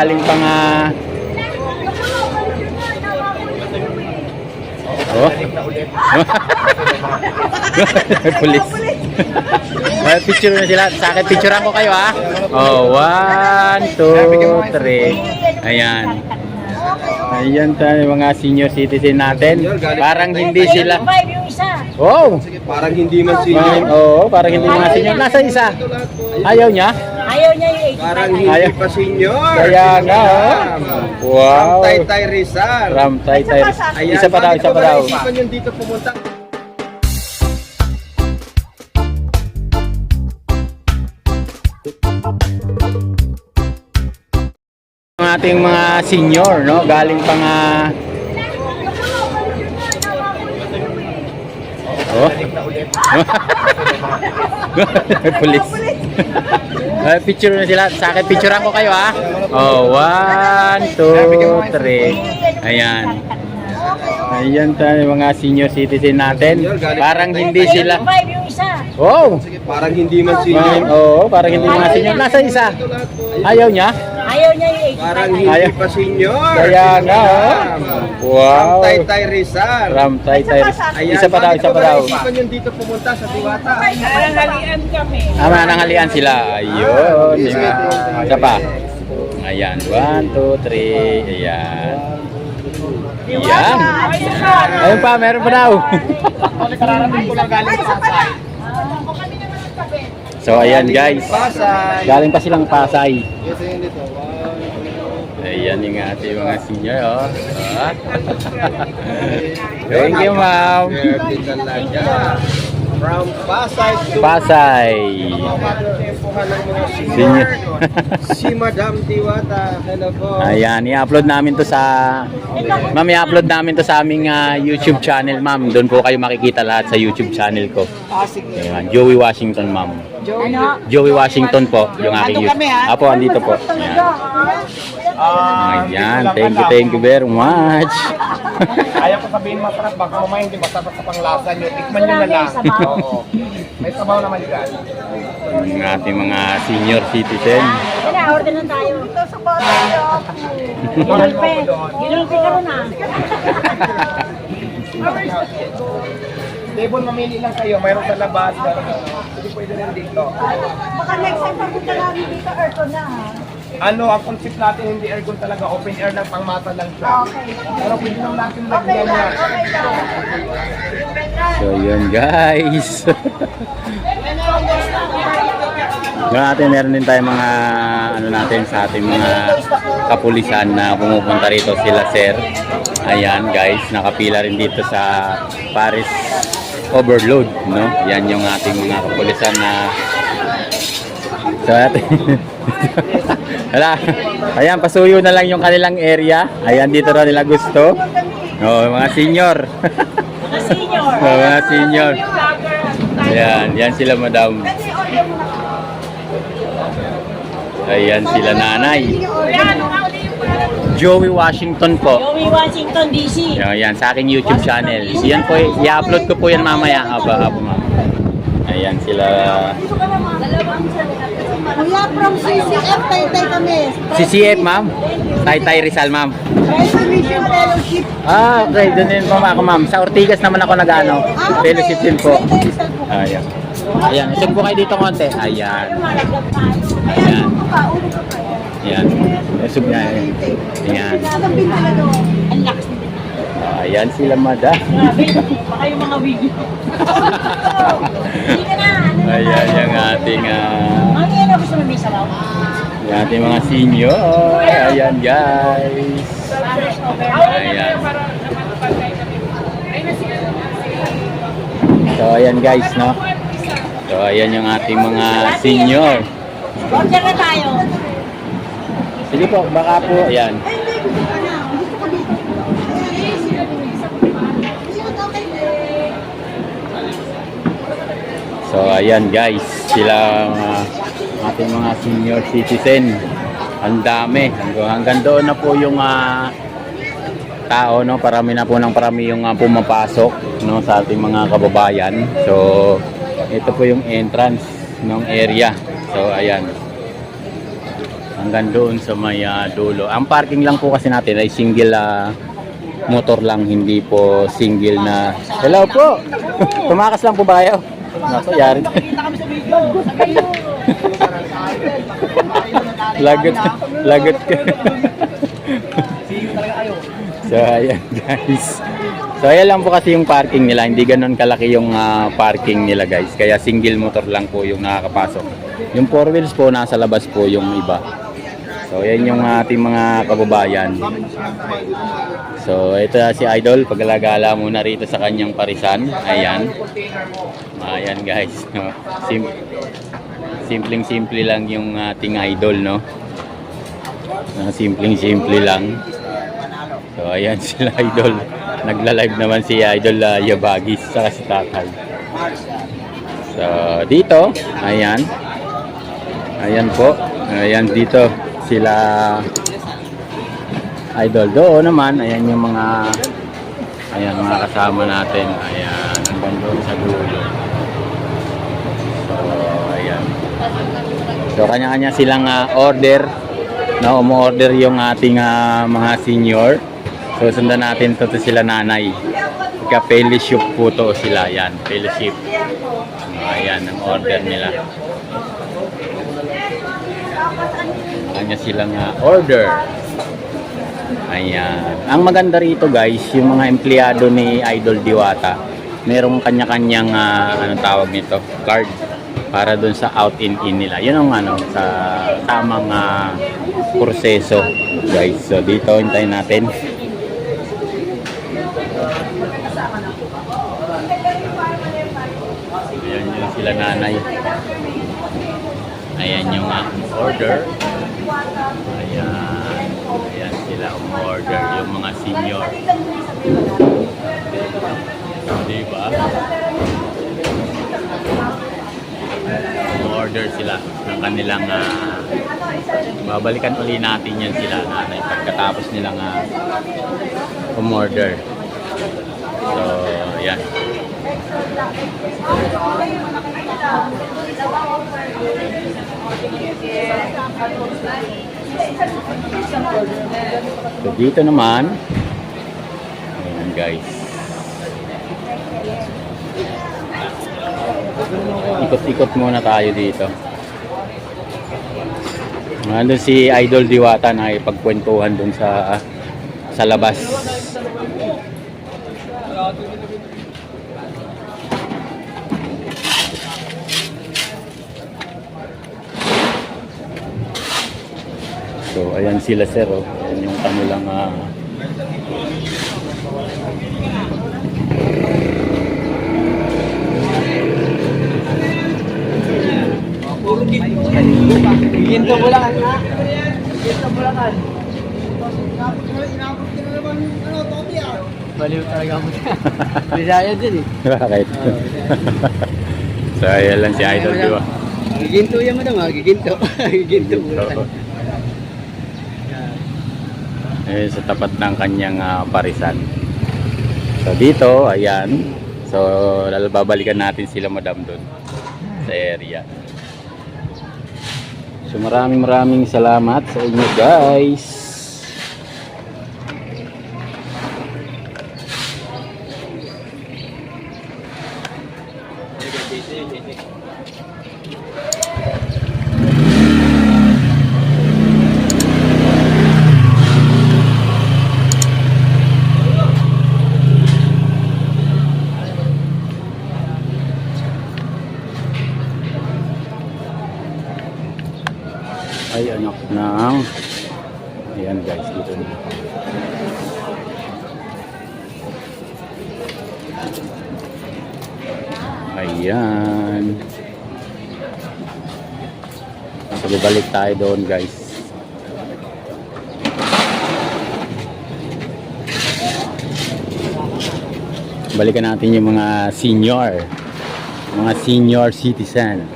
Galing pa nga... Oh. Pulis. Ay, picture na sila. Sa akin, picturean ko kayo ha. Oh, one, two, three. Ayan. Ayan tayo mga senior citizen natin. Parang hindi sila. Oh! Parang hindi man senior. oo, parang hindi mga senior. Nasa isa. Ayaw niya? Ayaw niya yung 85. Parang hindi Ayaw. pa senior. Kaya nga, oh. Wow. Tay Tay Rizal. Ram, tay, tay. Ayan, Isa pa daw, isa ko pa ba daw. naisipan yung dito pumunta? Ang ating mga senior, no? Galing pa nga... Oh. Pulis. Ay, picture na sila. Sa akin, picturean ko kayo ha. Oh, one, two, three. Ayan. Ayan tayo mga senior citizen natin. Parang hindi sila. Oh! Parang hindi man senior. oo, parang hindi mga senior. Nasa isa. Ayaw niya? Ayaw niya yung 85. Parang hindi Ayaw. pa senior. Kaya nga, oh. Wow. Tay Tay Rizal. Ram, tay, tay. Ayan, Isa pa daw, bakit isa ko pa ba daw. naisipan yung dito pumunta sa Diwata? Nanangalian kami. Ah, mananghalian sila. Ayun. di ba? Isa pa. Ayan. One, two, three. Ayan. Ayan. Ayun pa, meron pa daw. so, ayan guys. Pasay. Galing pa silang Pasay. Ito yung dito. Ayan yung ating mga senior, oh. Ah. Thank you, ma'am. From Pasay to Pasay. Senior. si Madam Diwata. Hello po. Ayan, i-upload namin to sa Ma'am, i-upload namin to sa aming ah, YouTube channel, ma'am. Doon po kayo makikita lahat sa YouTube channel ko. Ayan, Joey Washington, ma'am. Joey Washington po, yung aking YouTube. Apo, andito po. Ayan. Ah, Ayan, thank you, thank you very much. Ayaw ko sabihin masarap, baka mamaya hindi masarap sa panglasa nyo. Tikman nyo na lang. Oo. May sabaw naman dyan. Ang ating mga senior citizen. Na, order na tayo. Ito sa bata. Ginulpe. Ginulpe ka rin ah. Table, mamili lang kayo. Mayroon sa labas. sa- Hindi pwede rin dito. Baka next time pagpunta namin dito, aircon na ha. Ano, ang concept natin hindi aircon talaga. Open air lang, pangmata lang siya. Pero pwede lang natin lagyan niya. So, yun guys. Yung natin, meron din tayo mga ano natin sa ating mga kapulisan na pumupunta rito sila sir. Ayan guys, nakapila rin dito sa Paris Overload, no? Yan yung ating mga kapulisan na So, atin. Wala. Ayan, pasuyo na lang yung kanilang area. Ayan, dito na nila gusto. Oh, mga senior. Mga senior. Oh, mga senior. Ayan, yan sila madam. Ayan sila nanay. Yan. Joey Washington po. Joey Washington, D.C. Ayan, sa aking YouTube channel. Yan po, i-upload ko po yan mamaya. Aba, aba, ma'am. Ayan sila. Kuya, from CCF, tay-tay kami. CCF, ma'am. Tay-tay Rizal, ma'am. Resolution Fellowship. Ah, okay. Doon din po ako, ma'am. Sa Ortigas naman ako nag-ano. Ah, okay. Fellowship din po. Ayan. Ayan. Isog po kayo dito konti. Ayan. Ayan. Ayan. Isog na. Ayan. Ang lakas. Ayan sila. Grabe, baka yung mga na. ano Ayan yung ating ah, yung ating mga senior. Ayan guys. Ayan. So ayan guys, no? So ayan yung ating mga senior. Order na tayo. Sige po, baka po, ayan. So ayan guys, sila uh, ating mga senior citizen. Ang dami. Hanggang, doon na po yung ah, tao, no? Parami na po ng parami yung ah, pumapasok no, sa ating mga kababayan. So ito po yung entrance ng area. So ayan. Hanggang doon sa may ah, dulo. Ang parking lang po kasi natin ay single ah, motor lang, hindi po single na... Hello po! Tumakas lang po ba kayo? Naku, yari. Lagot, lagot ka. so, ayan guys. So, ayan lang po kasi yung parking nila. Hindi ganun kalaki yung ah, parking nila guys. Kaya single motor lang po yung nakakapasok. Yung four wheels po, nasa labas po yung iba. So, ayan yung ating mga kababayan. So, ito si Idol. Paglalagala muna rito sa kanyang parisan. Ayan. Ayan guys. No? Sim simpleng simple lang yung ating idol, no? Ah, simpleng simple lang. So, ayan sila idol. Nagla-live naman si Idol uh, Yabagis sa si Tatay. So, dito, ayan. Ayan po. Ayan dito sila idol. Doon naman, ayan yung mga ayan mga kasama natin. Ayan, hanggang doon sa dulo. So, ayan. So, kanya-kanya silang ah, order na umu-order yung ating ah, mga senior. So, sundan natin to sila nanay. Ka fellowship po to sila. Ayan, fellowship. Ayan, ang order nila. Kanya silang ah, order. Ayan. Ang maganda rito guys, yung mga empleyado ni Idol Diwata, merong kanya-kanyang ah, anong tawag nito, card para dun sa out in in nila. Yun ang ano sa tamang ah, proseso, guys. So dito hintayin natin. Ayan yung sila nanay. Ayan yung ah, order. Ayan. Ayan sila umorder yung mga senior. Di ba? Umorder sila ng kanilang ah, babalikan uli natin yan sila nanay pagkatapos nilang uh, umorder. So, ayan. So dito naman, ayan guys. Ikot-ikot muna tayo dito. Nandun si Idol Diwata na ipagkwentuhan dun sa sa labas. Ayan sila sir, oh. Ayan yung kanilang ah, Ginto mo lang. Baliw talaga mo. Bisaya din eh. bakit? so, ayan lang si Idol Diwa. Giginto yan mo naman, giginto. Giginto mo So, eh, sa tapat ng kanyang ah, parisan. So dito, ayan. So babalikan natin sila madam doon sa area. So maraming maraming salamat sa inyo guys. Ay anak ng Ayan guys, dito na. Ayan. So, balik tayo doon guys. Balikan natin yung mga senior. Mga senior citizen.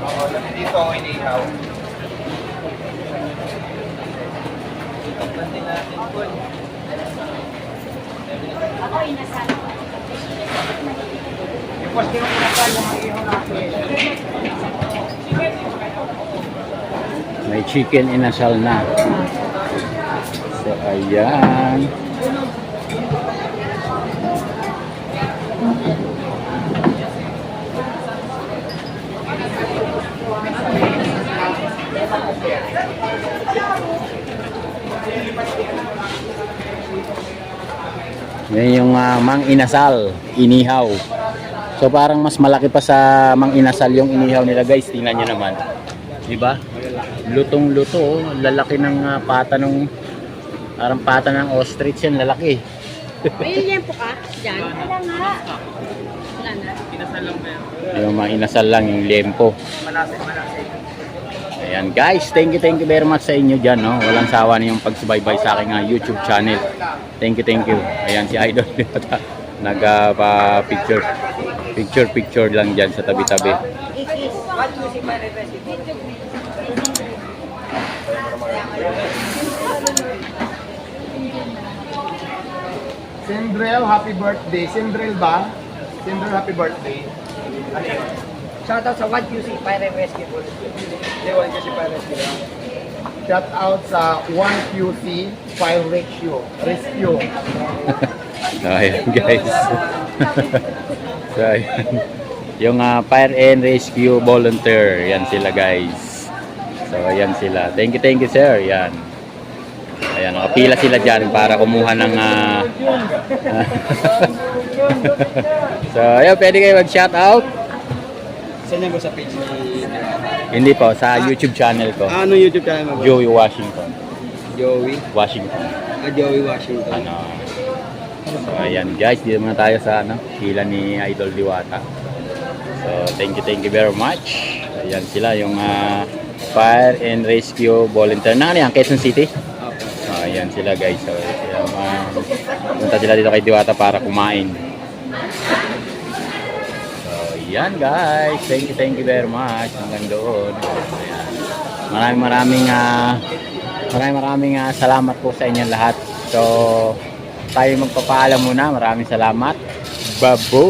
Oo, dito inihaw. Ako inasal. Pwede yung kinakal yung mga ihaw natin. May chicken inasal na. So, ayan. Yan yung ah, mang inasal, inihaw. So parang mas malaki pa sa mang inasal yung inihaw nila guys. Tingnan nyo naman. Di ba? Lutong luto. oh. Lalaki ng ah, pata ng parang pata ng ostrich yan. Lalaki. May liempo ka? Diyan? Wala nga. Yung mga inasal lang yung lempo. Ayan guys, thank you, thank you very much sa inyo dyan. No? Walang sawa na yung pagsubaybay sa aking ah, YouTube channel. Thank you, thank you. Ayan si Idol. Nagpa-picture. Picture, picture lang dyan sa tabi-tabi. Sindrel, happy birthday. Sindrel ba? Sindrel, happy birthday. Ano yun? Shoutout sa 1QC Fire Rescue Police. Hindi, 1QC Fire Rescue. Shout out sa 1QC Fire Rescue. Rescue. Ayan guys. so, ayan. Yung ah, Fire and Rescue Volunteer. Yan sila guys. So, ayan sila. Thank you, thank you sir. Yan. Ayan, nakapila sila dyan para kumuha ng... ah, so, ayan, pwede kayo mag-shout out? Saan yan ba sa page ni... Hindi po, sa YouTube channel ko. Ano YouTube channel mo? Joey Washington. Joey? Washington. Ah, Joey Washington. Ano. So, ayan guys, dito muna tayo sa ano, pila ni Idol Diwata. So, thank you, thank you very much. Ayan sila, yung ah, Fire and Rescue Volunteer. Na ano yan, Quezon City? Ayan sila guys. So, sila, ah, punta sila dito kay Diwata para kumain. So, yan guys. Thank you, thank you very much. Hanggang doon. Maraming maraming ah, maraming maraming ah, salamat po sa inyo lahat. So, tayo magpapaalam muna. Maraming salamat. Babu!